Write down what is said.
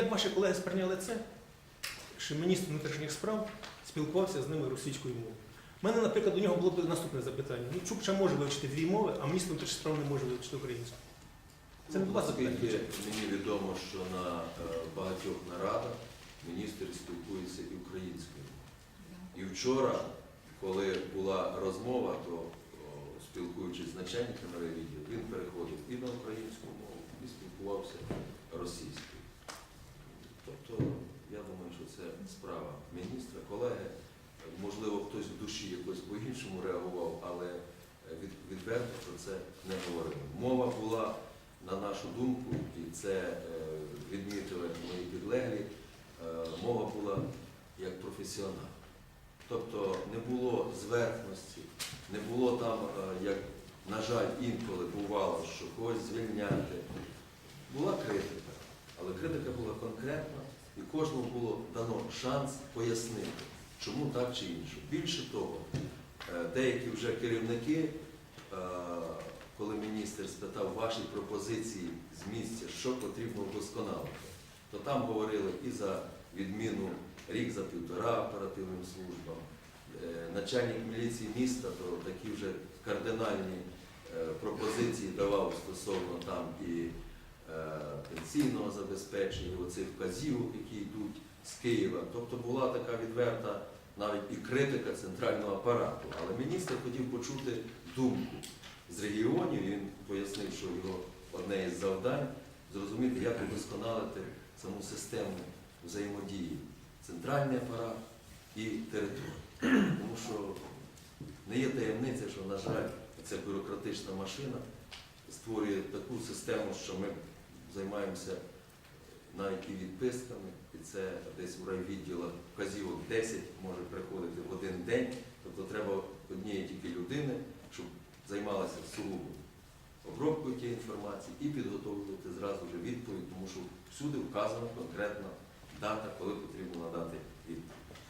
Як ваші колеги сприйняли це, що міністр внутрішніх справ спілкувався з ними російською мовою? У мене, наприклад, до нього було б наступне запитання. Ну, Чукча може вивчити дві мови, а міністр внутрішніх справ не може вивчити українську. Це Ну. Наскільки мені відомо, що на е, багатьох нарадах міністр спілкується і українською. І вчора, коли була розмова, то спілкуючись з начальником райвідділу, він переходив і на українську мову, і спілкувався російською. Тобто, я думаю, що це справа міністра, колеги. Можливо, хтось в душі якось по-іншому реагував, але е, відверто про це не говорили. Мова була, на нашу думку, і це е, відмітили мої підлеглі, е, мова була як професіонал. Тобто не було зверхності, не було там, як, на жаль, інколи бувало, що когось звільняти. Була критика, але критика була конкретна, і кожному було дано шанс пояснити, чому так чи інше. Більше того, е, деякі вже керівники, е, коли міністр спитав ваші пропозиції з місця, що потрібно вдосконалити, то там говорили і за відміну рік за півтора оперативним службам. Е, Начальник міліції міста, то такі вже кардинальні пропозиції давав стосовно там і пенсійного забезпечення, оцих вказівок, які йдуть з Києва. Тобто була така відверта навіть і критика центрального апарату. Але міністр хотів почути думку з регіонів, і він пояснив, що його одне із завдань зрозуміти, як удосконалити саму систему взаємодії центральний апарат і територія. Тому що не є таємниця, що, на жаль, ця бюрократична машина створює таку систему, що ми займаємося навіть і відписками, і це десь в райвідділах вказівок 10 може приходити в один день. Тобто треба однієї тільки людини, щоб займалася сугубо обробкою тієї інформації і підготовлювати зразу вже відповідь, тому що всюди вказана конкретна дата, коли потрібно надати відповідь.